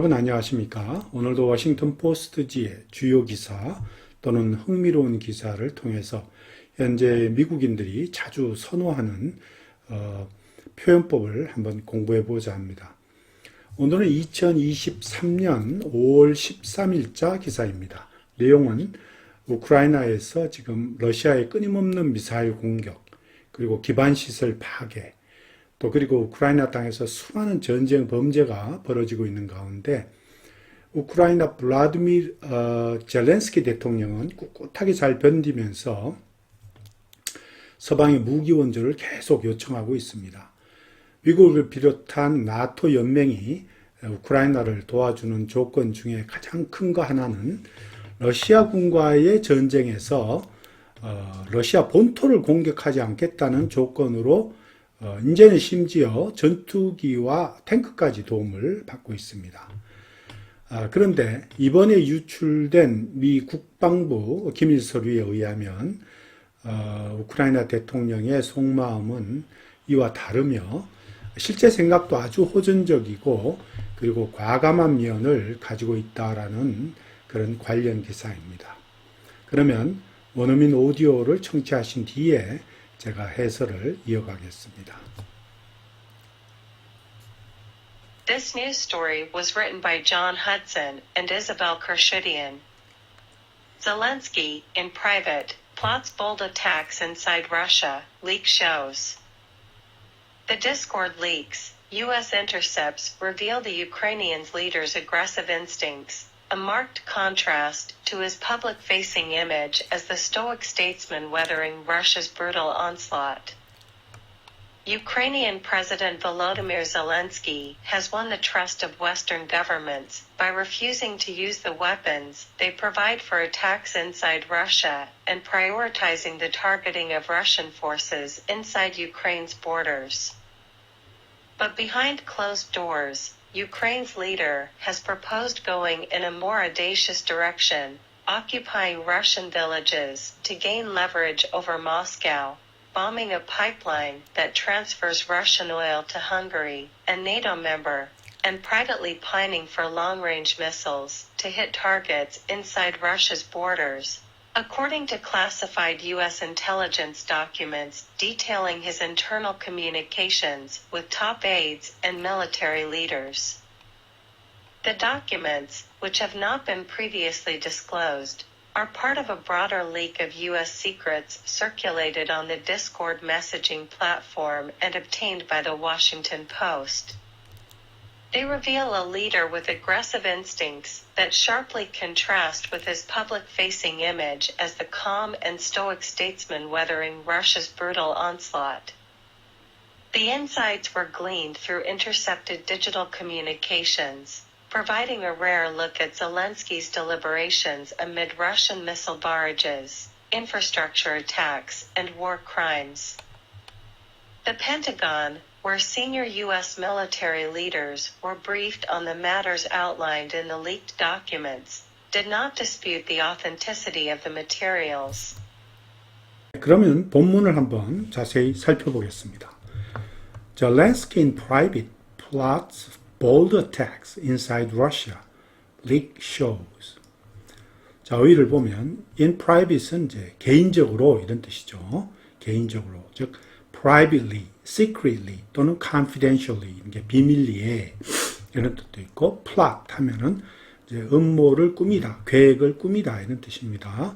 여러분 안녕하십니까? 오늘도 워싱턴 포스트지의 주요 기사 또는 흥미로운 기사를 통해서 현재 미국인들이 자주 선호하는 어, 표현법을 한번 공부해 보자 합니다. 오늘은 2023년 5월 13일자 기사입니다. 내용은 우크라이나에서 지금 러시아의 끊임없는 미사일 공격, 그리고 기반 시설 파괴, 또 그리고 우크라이나 땅에서 수많은 전쟁 범죄가 벌어지고 있는 가운데 우크라이나 블라드미르 어, 젤렌스키 대통령은 꿋꿋하게 잘 견디면서 서방의 무기 원조를 계속 요청하고 있습니다. 미국을 비롯한 나토 연맹이 우크라이나를 도와주는 조건 중에 가장 큰 거 하나는 러시아군과의 전쟁에서 어, 러시아 본토를 공격하지 않겠다는 조건으로 어, 이제는 심지어 전투기와 탱크까지 도움을 받고 있습니다. 아, 그런데 이번에 유출된 미 국방부 기밀 서류에 의하면 어, 우크라이나 대통령의 속마음은 이와 다르며 실제 생각도 아주 호전적이고 그리고 과감한 면을 가지고 있다라는 그런 관련 기사입니다. 그러면 원어민 오디오를 청취하신 뒤에 제가 해설을 이어가겠습니다. This news story was written by John Hudson and Isabel Kershidian. Zelensky, in private, plots bold attacks inside Russia, leak shows. The Discord leaks, U.S. intercepts reveal the Ukrainian leader's aggressive instincts, a marked contrast to his public facing image as the stoic statesman weathering Russia's brutal onslaught. Ukrainian President Volodymyr Zelensky has won the trust of Western governments by refusing to use the weapons they provide for attacks inside Russia and prioritizing the targeting of Russian forces inside Ukraine's borders. But behind closed doors, Ukraine's leader has proposed going in a more audacious direction, occupying Russian villages to gain leverage over Moscow, bombing a pipeline that transfers Russian oil to Hungary, a NATO member, and privately pining for long range missiles to hit targets inside Russia's borders. According to classified U.S. intelligence documents detailing his internal communications with top aides and military leaders. The documents, which have not been previously disclosed, are part of a broader leak of U.S. secrets circulated on the Discord messaging platform and obtained by the Washington Post. They reveal a leader with aggressive instincts that sharply contrast with his public facing image as the calm and stoic statesman weathering Russia's brutal onslaught. The insights were gleaned through intercepted digital communications, providing a rare look at Zelensky's deliberations amid Russian missile barrages, infrastructure attacks, and war crimes. The Pentagon, where senior U.S. military leaders were briefed on the matters outlined in the leaked documents, did not dispute the authenticity of the materials. 그러면 본문을 한번 자세히 살펴보겠습니다. Zelensky in private plots bold attacks inside Russia. Leak shows. 자, 의의를 보면 in private은 이제 개인적으로 이런 뜻이죠. 개인적으로. 즉 privately, secretly 또는 confidentially 이게 비밀리에 이런 뜻도 있고 plot 하면은 이제 음모를 꾸미다, 계획을 꾸미다 이런 뜻입니다.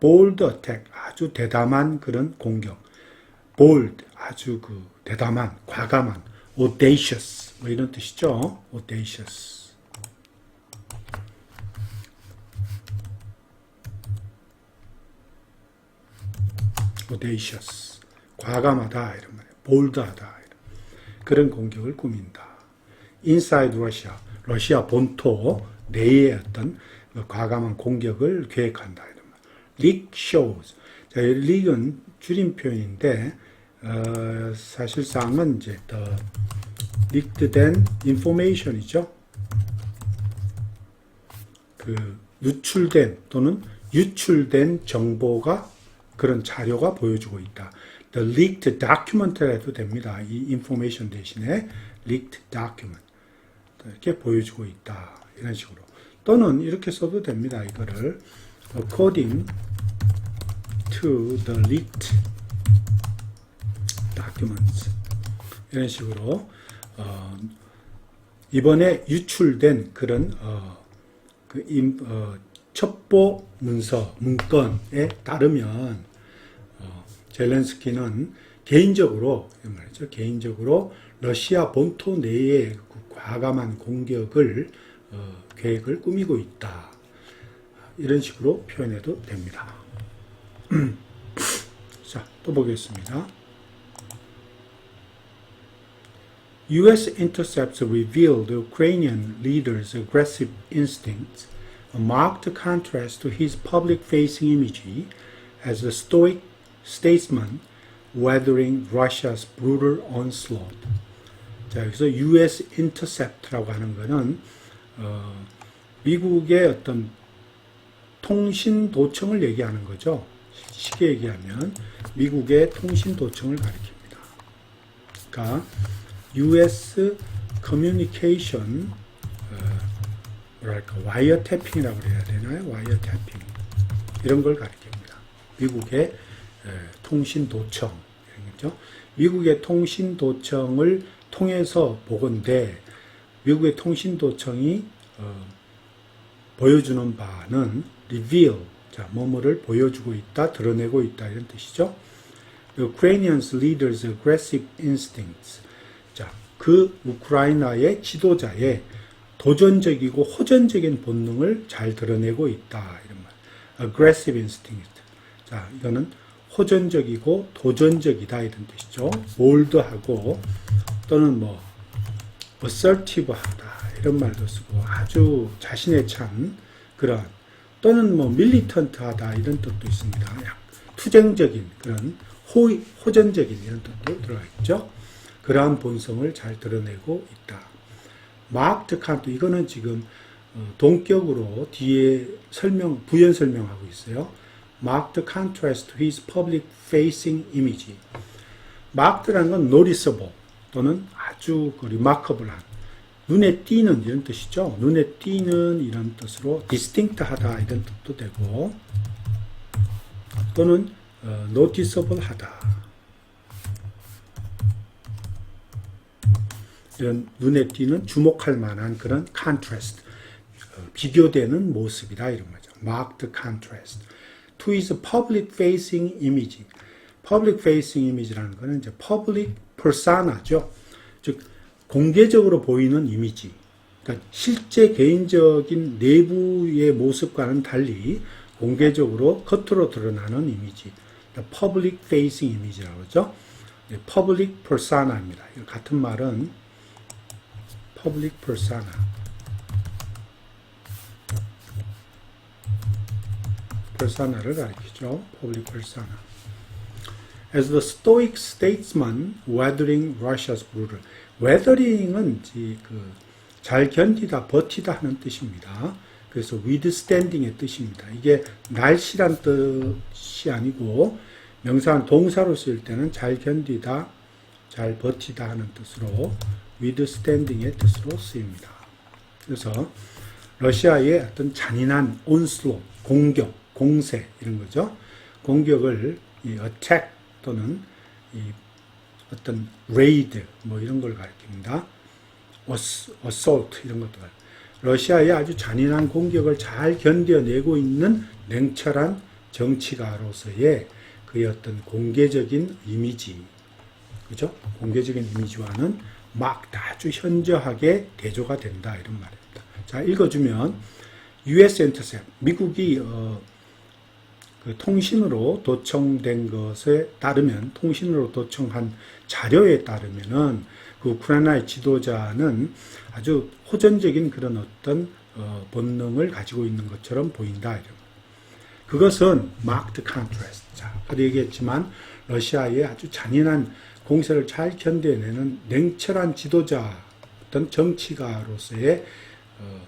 bold attack 아주 대담한 그런 공격. bold 아주 그 대담한, 과감한, audacious 뭐 이런 뜻이죠. audacious. audacious. 과감하다 이런 말이에요. bold하다 이런. 그런 공격을 꾸민다. inside Russia. 러시아 본토 내의 어떤 그 과감한 공격을 계획한다 이런 말. leak shows. 자, 이 leak은 줄임 표현인데 어, 사실상은 이제 더 leak된 information이죠. 그 누출된 또는 유출된 정보가 그런 자료가 보여주고 있다. The leaked document라 해도 됩니다. 이 information 대신에 leaked document 이렇게 보여주고 있다. 이런 식으로 또는 이렇게 써도 됩니다. 이거를 according to the leaked documents 이런 식으로 어, 이번에 유출된 그런 어, 그 임, 어, 첩보 문서 문건에 따르면 어, 젤렌스키는 개인적으로 이 말이죠 개인적으로 러시아 본토 내에 그 과감한 공격을 어, 계획을 꾸미고 있다 이런 식으로 표현해도 됩니다. 자, 또 보겠습니다. U.S. intercepts reveal the Ukrainian leader's aggressive instincts, a marked contrast to his public-facing image as a stoic statesman weathering Russia's brutal onslaught. 자, 여기서 U.S. intercept라고 하는 것은 어, 미국의 어떤 통신 도청을 얘기하는 거죠. 쉽게 얘기하면 미국의 통신 도청을 가리킵니다. 그러니까 U.S. Communication 어, 뭐랄까 와이어 태핑이라고 그래야 되나요? 와이어 태핑 이런 걸 가리킵니다. 미국의 에, 통신 도청 이런 거죠. 미국의 통신 도청을 통해서 보건데 미국의 통신 도청이 어, 보여주는 바는 reveal 자 뭐뭐를 보여주고 있다 드러내고 있다 이런 뜻이죠. Ukrainians leaders aggressive instincts 자, 그 우크라이나의 지도자의 도전적이고 호전적인 본능을 잘 드러내고 있다. 이런 말. aggressive instinct. 자, 이거는 호전적이고 도전적이다. 이런 뜻이죠. bold하고 또는 뭐 assertive하다. 이런 말도 쓰고 아주 자신에 찬 그런 또는 뭐 밀리턴트하다. 이런 뜻도 있습니다. 약 투쟁적인 그런 호, 호전적인 이런 뜻도 들어가 있죠. 그러한 본성을 잘 드러내고 있다. 마크트 칸트 이거는 지금 어, 동격으로 뒤에 설명 부연 설명하고 있어요. Marked contrast to his public facing image. marked라는 건 noticeable 또는 아주 그 remarkable한 눈에 띄는 이런 뜻이죠. 눈에 띄는 이런 뜻으로 distinct하다 이런 뜻도 되고 또는 어, noticeable하다. 이런 눈에 띄는 주목할 만한 그런 contrast, 어, 비교되는 모습이다 이런 거죠. marked contrast to his public facing image. public facing image라는 거는 이제 public persona죠. 즉 공개적으로 보이는 이미지. 그러니까 실제 개인적인 내부의 모습과는 달리 공개적으로 겉으로 드러나는 이미지. 그러니까 public facing image라고 그러죠. 네, public persona입니다. 같은 말은 public persona. Persona를 가리키죠. public persona. As the stoic statesman weathering Russia's brutal. weathering은 그 잘 견디다, 버티다 하는 뜻입니다. 그래서 withstanding의 뜻입니다. 이게 날씨란 뜻이 아니고 명사는 동사로 쓰일 때는 잘 견디다, 잘 버티다 하는 뜻으로 withstanding의 뜻으로 쓰입니다. 그래서 러시아의 어떤 잔인한 온슬로, 공격, 공세 이런 거죠. 공격을 이 attack 또는 이 어떤 raid 뭐 이런 걸 가리킵니다. assault 이런 것도 가리킵니다. 러시아의 아주 잔인한 공격을 잘 견뎌내고 있는 냉철한 정치가로서의 그의 어떤 공개적인 이미지, 그죠? 공개적인 이미지와는 막 아주 현저하게 대조가 된다 이런 말입니다. 자 읽어주면 U.S. intercept 미국이 어, 그 통신으로 도청된 것에 따르면 통신으로 도청한 자료에 따르면은 그 우크라이나의 지도자는 아주 호전적인 그런 어떤 어, 본능을 가지고 있는 것처럼 보인다 이런. 그것은 marked contrast. 자, 아까 얘기했지만 러시아의 아주 잔인한 공세를 잘 견뎌내는 냉철한 지도자, 어떤 정치가로서의 어,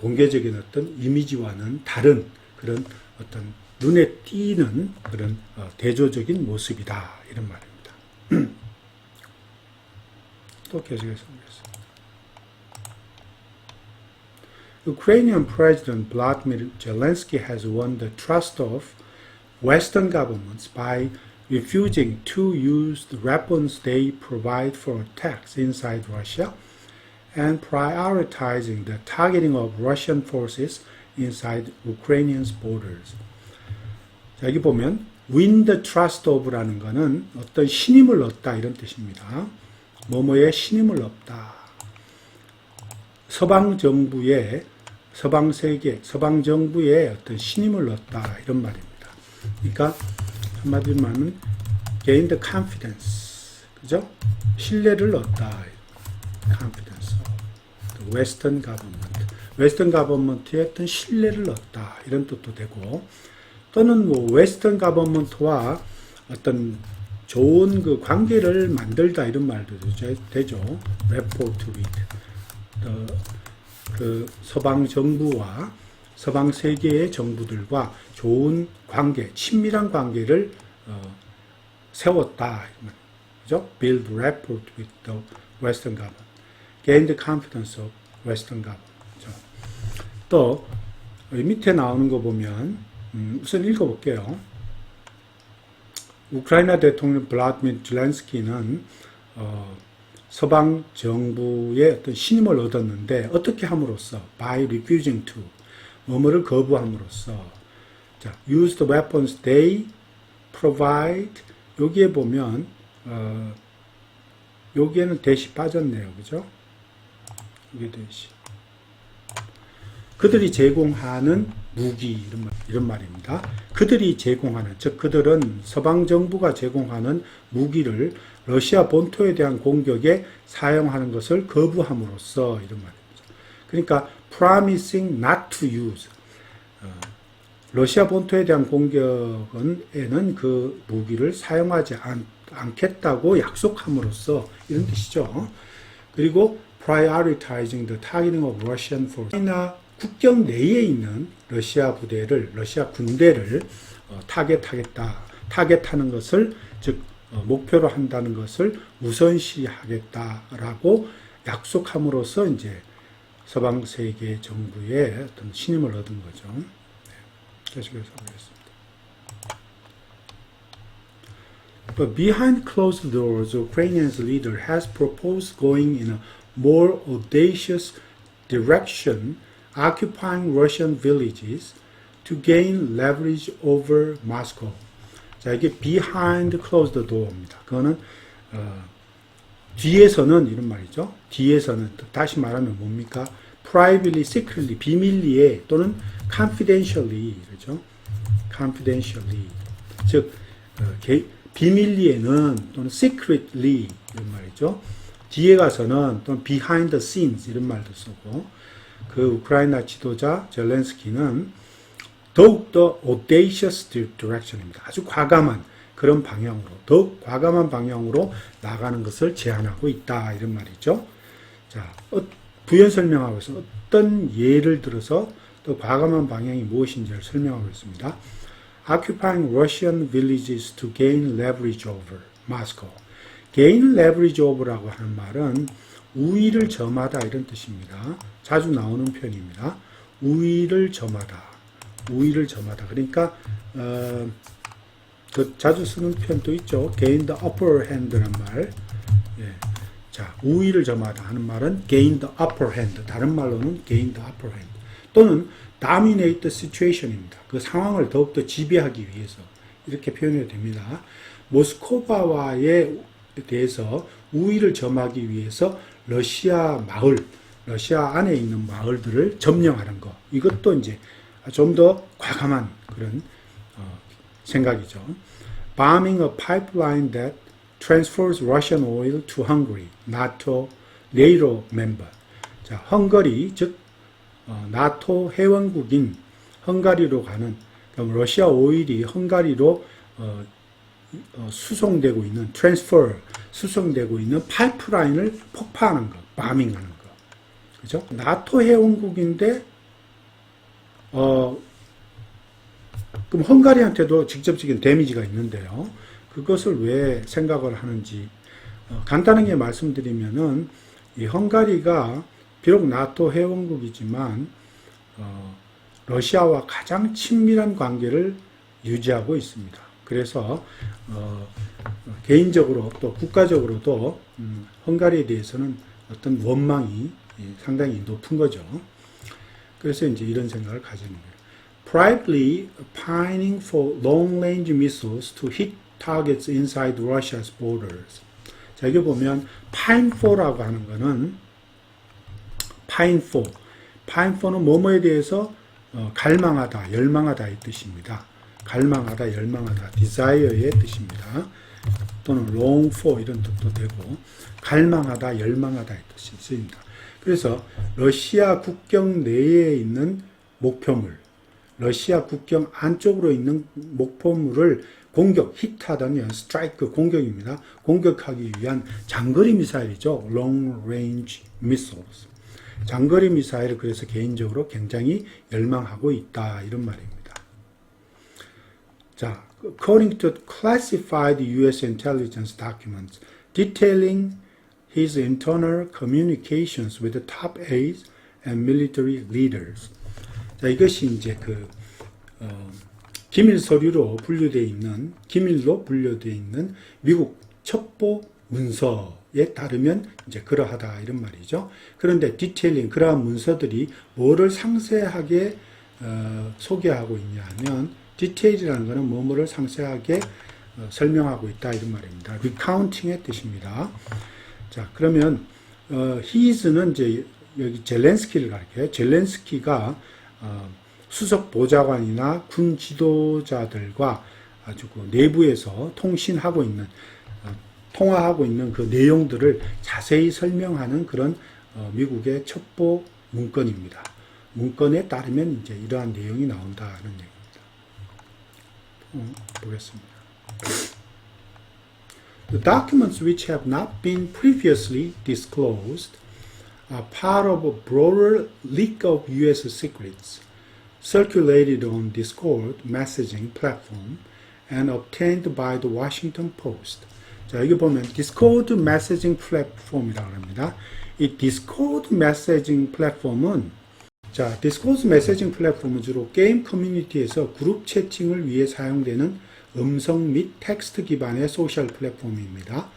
공개적인 어떤 이미지와는 다른 그런 어떤 눈에 띄는 그런 어, 대조적인 모습이다 이런 말입니다. 또 계속해서 보겠습니다. Ukrainian President Vladimir Zelensky has won the trust of Western governments by refusing to use the weapons they provide for attacks inside Russia and prioritizing the targeting of Russian forces inside Ukrainian borders. 자, 여기 보면 win the trust of라는 거는 어떤 신임을 얻다 이런 뜻입니다. 뭐뭐에 신임을 얻다. 서방 정부의 서방 세계, 서방 정부의 어떤 신임을 얻다 이런 말입니다. 그러니까 한마디로 말하면 gain the confidence, 그죠? 신뢰를 얻다. confidence Western government, 웨스턴 가버먼트의 어떤 신뢰를 얻다 이런 뜻도 되고 또는 뭐 웨스턴 가버먼트와 어떤 좋은 그 관계를 만들다 이런 말도 되죠. 레포트 위드 그 서방 정부와 서방 세계의 정부들과 좋은 관계, 친밀한 관계를 어, 세웠다. 그죠? Build rapport with the Western government. Gain the confidence of Western government. 그죠? 또 밑에 나오는 거 보면 음, 우선 읽어볼게요. 우크라이나 대통령 블라드미르 젤렌스키는 어, 서방 정부의 어떤 신임을 얻었는데 어떻게 함으로써 by refusing to 뭐뭐를 거부함으로써 자 use the weapons they provide 여기에 보면 어, 여기에는 대시 빠졌네요, 그죠? 여기 대시 그들이 제공하는 무기 이런, 말, 이런 말입니다. 그들이 제공하는 즉 그들은 서방 정부가 제공하는 무기를 러시아 본토에 대한 공격에 사용하는 것을 거부함으로써 이런 말입니다. 그러니까 promising not to use 어, 러시아 본토에 대한 공격에는 그 무기를 사용하지 않, 않겠다고 약속함으로써 이런 뜻이죠. 그리고 prioritizing the targeting of Russian forces. 국경 내에 있는 러시아 부대를 러시아 군대를 어, 타겟하겠다. 타겟하는 것을 즉 어, 목표로 한다는 것을 우선시하겠다라고 약속함으로써 이제 서방 세계 정부의 어떤 신임을 얻은 거죠. 네. 계속해서 보겠습니다. But behind closed doors, Ukrainian's leader has proposed going in a more audacious direction, occupying Russian villages to gain leverage over Moscow. 자, 이게 behind closed door입니다. 그거는 어, 뒤에서는 이런 말이죠. 뒤에서는 다시 말하면 뭡니까? privately, secretly, 비밀리에 또는 confidentially 그렇죠? confidentially 즉 어, 개, 비밀리에는 또는 secretly 이런 말이죠. 뒤에 가서는 또는 behind the scenes 이런 말도 쓰고 그 우크라이나 지도자 젤렌스키는 더욱더 audacious direction입니다. 아주 과감한 그런 방향으로 더욱 과감한 방향으로 나가는 것을 제안하고 있다 이런 말이죠. 자 어, 부연 설명하고 있어 어떤 예를 들어서 또 과감한 방향이 무엇인지를 설명하고 있습니다. Occupying Russian villages to gain leverage over Moscow. gain leverage over라고 하는 말은 우위를 점하다 이런 뜻입니다. 자주 나오는 표현입니다. 우위를 점하다. 우위를 점하다. 그러니까 어, 그 자주 쓰는 표현도 있죠. gain the upper hand라는 말. 예. 자, 우위를 점하다 하는 말은 gain the upper hand. 다른 말로는 gain the upper hand. 또는 dominate the situation입니다. 그 상황을 더욱더 지배하기 위해서 이렇게 표현해도 됩니다. 모스코바와에 대해서 우위를 점하기 위해서 러시아 마을, 러시아 안에 있는 마을들을 점령하는 것. 이것도 이제 좀 더 과감한 그런 어, 생각이죠. Bombing a pipeline that transfers Russian oil to Hungary, NATO, NATO member. 자, 헝가리 즉 어, 나토 회원국인 헝가리로 가는 그럼 러시아 오일이 헝가리로 어, 어, 수송되고 있는 트랜스퍼 수송되고 있는 파이프라인을 폭파하는 것, 바밍하는 것, 그죠? 나토 회원국인데 어 그럼 헝가리한테도 직접적인 데미지가 있는데요. 그것을 왜 생각을 하는지 어, 간단하게 말씀드리면은 이 헝가리가 비록 나토 회원국이지만 어, 러시아와 가장 친밀한 관계를 유지하고 있습니다. 그래서 어, 개인적으로 또 국가적으로도 음, 헝가리에 대해서는 어떤 원망이 예, 상당히 높은 거죠. 그래서 이제 이런 생각을 가지는 거예요. Privately pining for long-range missiles to hit targets inside Russia's borders. 자, 여기 보면 pine for라고 하는 거는 pine for. pine for는 뭐뭐에 대해서 어, 갈망하다, 열망하다 이 뜻입니다. 갈망하다, 열망하다, desire의 뜻입니다. 또는 long for 이런 뜻도 되고 갈망하다, 열망하다 이 뜻이 쓰입니다. 그래서 러시아 국경 내에 있는 목표물, 러시아 국경 안쪽으로 있는 목표물을 공격, 히트하다면 스트라이크 공격입니다. 공격하기 위한 장거리 미사일이죠. long range missiles. 장거리 미사일을 그래서 개인적으로 굉장히 열망하고 있다 이런 말입니다. 자, according to classified U.S. intelligence documents detailing his internal communications with the top aides and military leaders. 자, 이것이 이제 그 어, 기밀 서류로 분류되어 있는 기밀로 분류되어 있는 미국 첩보 문서에 따르면 이제 그러하다 이런 말이죠. 그런데 디테일링 그러한 문서들이 뭐를 상세하게 어, 소개하고 있냐 하면 디테일이라는 것은 뭐뭐를 상세하게 어, 설명하고 있다 이런 말입니다. recounting의 뜻입니다. 자 그러면 어, 히즈는 이제 여기 젤렌스키를 가리켜요. 젤렌스키가 어, 수석 보좌관이나 군 지도자들과 아주 그 내부에서 통신하고 있는 어, 통화하고 있는 그 내용들을 자세히 설명하는 그런 어, 미국의 첩보 문건입니다. 문건에 따르면 이제 이러한 내용이 나온다는 얘기입니다. 어, 보겠습니다. The documents which have not been previously disclosed are part of a broader leak of U.S. secrets circulated on Discord messaging platform and obtained by the Washington Post. 자, 여기 보면 Discord messaging platform이라고 합니다. 이 Discord messaging 플랫폼은 자, 디스코스 메시징 플랫폼은 주로 게임 커뮤니티에서 그룹 채팅을 위해 사용되는 음성 및 텍스트 기반의 소셜 플랫폼입니다.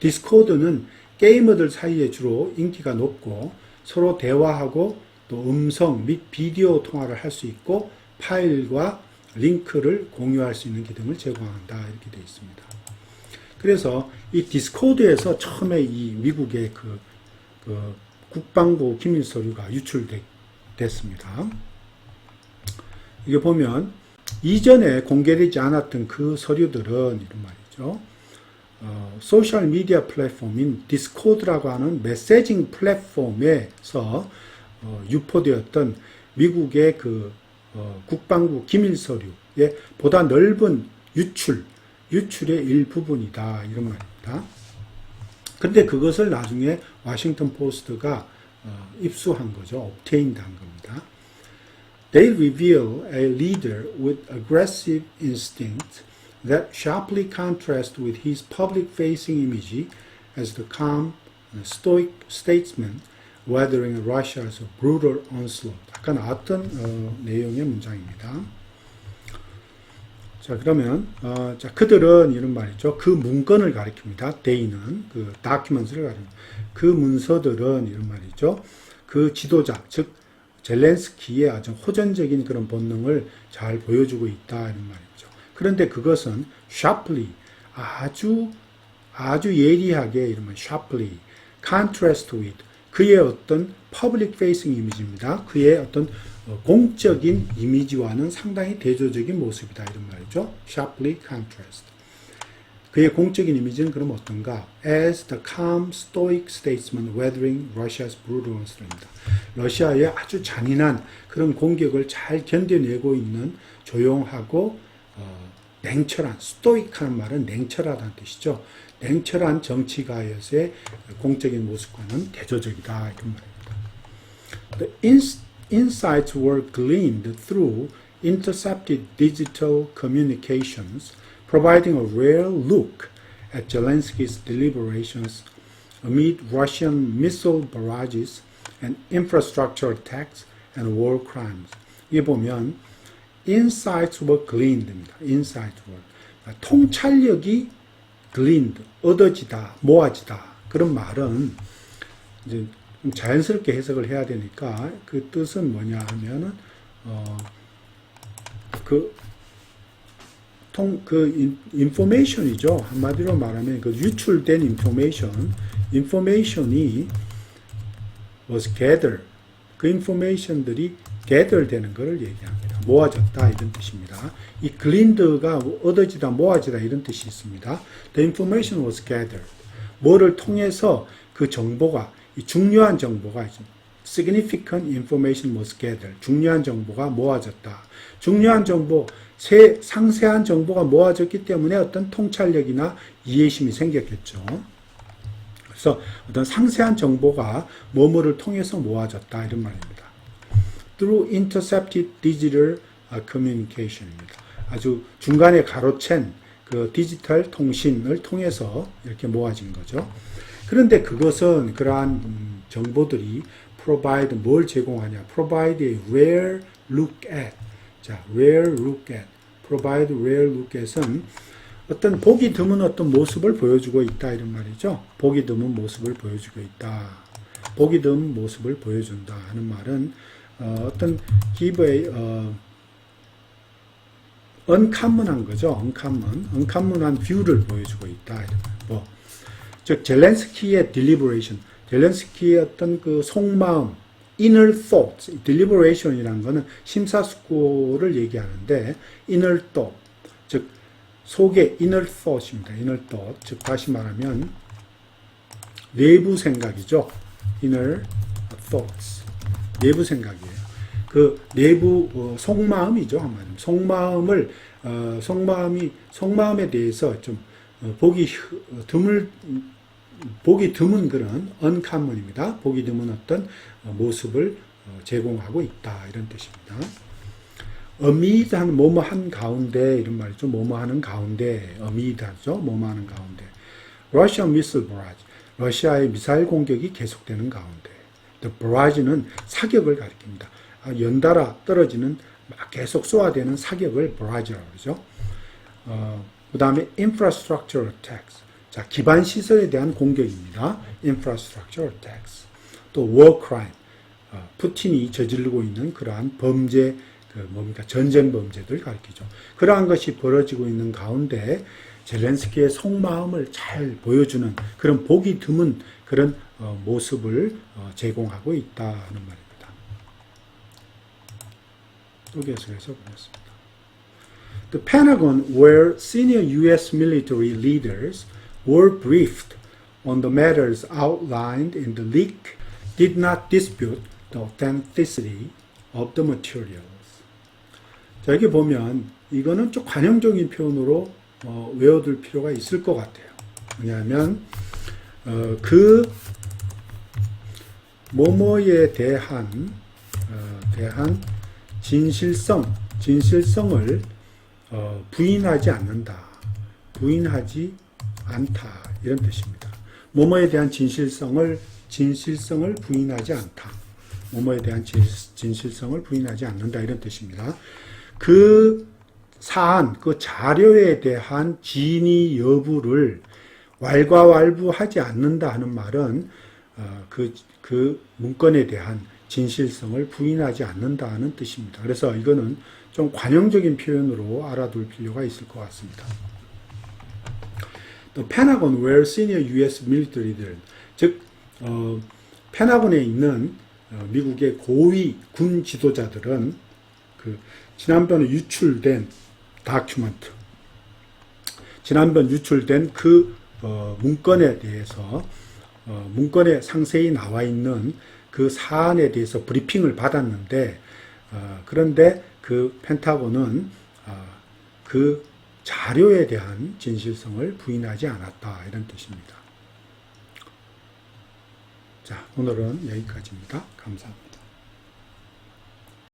디스코드는 게이머들 사이에 주로 인기가 높고 서로 대화하고 또 음성 및 비디오 통화를 할 수 있고 파일과 링크를 공유할 수 있는 기능을 제공한다 이렇게 되어 있습니다. 그래서 이 디스코드에서 처음에 이 미국의 그, 그 국방부 기밀 서류가 유출됐습니다. 이게 보면 이전에 공개되지 않았던 그 서류들은 이런 말이죠. 어, 소셜 미디어 플랫폼인 디스코드라고 하는 메시징 플랫폼에서 어, 유포되었던 미국의 그 어, 국방부 기밀 서류의 보다 넓은 유출, 유출의 일부분이다 이런 말입니다. 근데 그것을 나중에 워싱턴 포스트가 어, 입수한 거죠. obtained 한 겁니다. They reveal a leader with aggressive instinct that sharply contrasts with his public-facing image as the calm, uh, stoic statesman weathering Russia's brutal onslaught. 아까 나왔던 어, 내용의 문장입니다. 자 그러면 어, 자 그들은 이런 말이죠. 그 문건을 가리킵니다. They는 그 documents를 가리킵니다. 그 문서들은 이런 말이죠. 그 지도자 즉 젤렌스키의 아주 호전적인 그런 본능을 잘 보여주고 있다 이런 말이죠. 그런데 그것은 sharply 아주 아주 예리하게 이러면 sharply contrast with 그의 어떤 public facing 이미지입니다. 그의 어떤 어, 공적인 이미지와는 상당히 대조적인 모습이다 이런 말이죠. sharply contrast. 그의 공적인 이미지는 그럼 어떤가? As the calm, stoic statesman weathering Russia's brutal onslaught입니다. 러시아의 아주 잔인한 그런 공격을 잘 견뎌내고 있는 조용하고 어, 냉철한, 스토익한 말은 냉철하다는 뜻이죠. 냉철한 정치가에서의 공적인 모습과는 대조적이다 이런 말입니다. The ins- insights were gleaned through intercepted digital communications, providing a rare look at Zelensky's deliberations amid Russian missile barrages and infrastructure attacks and war crimes. 이게 보면 insights were gleaned입니다. insights were. 그러니까 통찰력이 gleaned, 얻어지다, 모아지다. 그런 말은 이제 좀 자연스럽게 해석을 해야 되니까 그 뜻은 뭐냐 하면은 어, 그 통, 그 인, 인포메이션이죠. 한마디로 말하면 그 유출된 인포메이션, 인포메이션이 was gather. 그 인포메이션들이 gather 되는 것을 얘기합니다. 모아졌다 이런 뜻입니다. 이 gleaned가 얻어지다, 모아지다 이런 뜻이 있습니다. The information was gathered. 뭐를 통해서 그 정보가 이 중요한 정보가 significant information was gathered. 중요한 정보가 모아졌다. 중요한 정보, 세, 상세한 정보가 모아졌기 때문에 어떤 통찰력이나 이해심이 생겼겠죠. 그래서 어떤 상세한 정보가 뭐뭐를 통해서 모아졌다 이런 말입니다. Through intercepted digital communication입니다. 아주 중간에 가로챈 그 디지털 통신을 통해서 이렇게 모아진 거죠. 그런데 그것은 그러한 음, 정보들이 provide 뭘 제공하냐? provide a rare look at. 자, rare look at. provide rare look at은 어떤 보기 드문 어떤 모습을 보여주고 있다 이런 말이죠. 보기 드문 모습을 보여주고 있다. 보기 드문 모습을 보여준다 하는 말은 어, give a 어, 언카문한 거죠. 언카문, 언카문한 뷰를 보여주고 있다. 뭐, 즉 젤렌스키의 deliberation, 젤렌스키의 어떤 그 속마음, inner thoughts, deliberation이라는 거는 심사숙고를 얘기하는데 inner thought, 즉 속의 inner thought입니다. inner thought, 즉 다시 말하면 내부 생각이죠. inner thoughts, 내부 생각이에요. 그 내부 어, 속마음이죠 한마디로 속마음을 어, 속마음이 속마음에 대해서 좀 어, 보기 흐- 어, 드물 보기 드문 그런 언카문입니다. 보기 드문 어떤 어, 모습을 어, 제공하고 있다 이런 뜻입니다. 하는 뭐뭐 한 가운데 이런 말이죠. 뭐뭐 하는 가운데 하죠. 뭐뭐 하는 가운데 Russian missile barrage 러시아의 미사일 공격이 계속되는 가운데 The barrage는 사격을 가리킵니다. 아, 연달아 떨어지는 막 계속 쏘아대는 사격을 barrage라고 그러죠. 어, 그 다음에 infrastructure attacks. 자, 기반 시설에 대한 공격입니다. infrastructure attacks. 또 war crime. 어, 푸틴이 저지르고 있는 그러한 범죄, 그 뭡니까 전쟁 범죄들 가리키죠. 그러한 것이 벌어지고 있는 가운데 젤렌스키의 속마음을 잘 보여주는 그런 보기 드문 그런 어, 모습을 어, 제공하고 있다 하는 말입니다. 또 계속해서 보겠습니다. The Pentagon, where senior U.S. military leaders were briefed on the matters outlined in the leak, did not dispute the authenticity of the materials. 자, 여기 보면 이거는 좀 관용적인 표현으로 어, 외워둘 필요가 있을 것 같아요. 왜냐하면 어, 그 뭐뭐에 대한 어, 대한 진실성, 진실성을 어, 부인하지 않는다. 부인하지 않다. 이런 뜻입니다. 뭐뭐에 대한 진실성을 진실성을 부인하지 않다. 뭐뭐에 대한 진, 진실성을 부인하지 않는다. 이런 뜻입니다. 그 사안, 그 자료에 대한 진위 여부를 왈가왈부하지 않는다 하는 말은 어, 그, 그 문건에 대한 진실성을 부인하지 않는다는 뜻입니다. 그래서 이거는 좀 관용적인 표현으로 알아둘 필요가 있을 것 같습니다. The Pentagon, where senior U.S. military leaders, 즉 어, 페나곤에 있는 어, 미국의 고위 군 지도자들은 그 지난번에 유출된 다큐멘트, 지난번 유출된 그 어, 문건에 대해서 어, 문건에 상세히 나와 있는 그 사안에 대해서 브리핑을 받았는데 어, 그런데 그 펜타곤은 어, 그 자료에 대한 진실성을 부인하지 않았다 이런 뜻입니다. 자 오늘은 여기까지입니다. 감사합니다.